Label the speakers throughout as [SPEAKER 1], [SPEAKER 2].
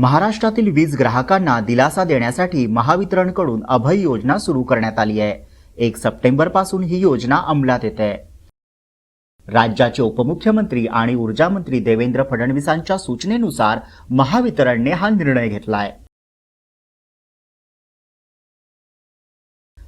[SPEAKER 1] महाराष्ट्रातील वीज ग्राहकांना दिलासा देण्यासाठी महावितरणकडून अभय योजना सुरू करण्यात आली आहे. एक सप्टेंबरपासून ही योजना अंमलात येते राज्याचे उपमुख्यमंत्री आणि ऊर्जामंत्री देवेंद्र फडणवीसांच्या सूचनेनुसार महावितरणने हा निर्णय घेतला आहे.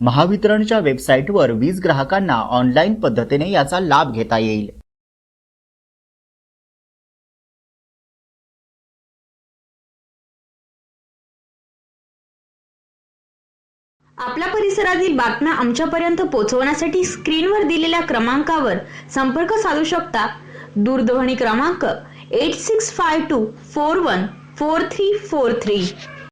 [SPEAKER 1] महावितरणच्या वेबसाईटवर वीज ग्राहकांना ऑनलाईन पद्धतीने याचा लाभ घेता येईल.
[SPEAKER 2] आपल्या परिसरातील बातम्या आमच्यापर्यंत पोहोचवण्यासाठी स्क्रीनवर दिलेल्या क्रमांकावर संपर्क साधू शकता. दूरध्वनी क्रमांक eight six five two four one four three four three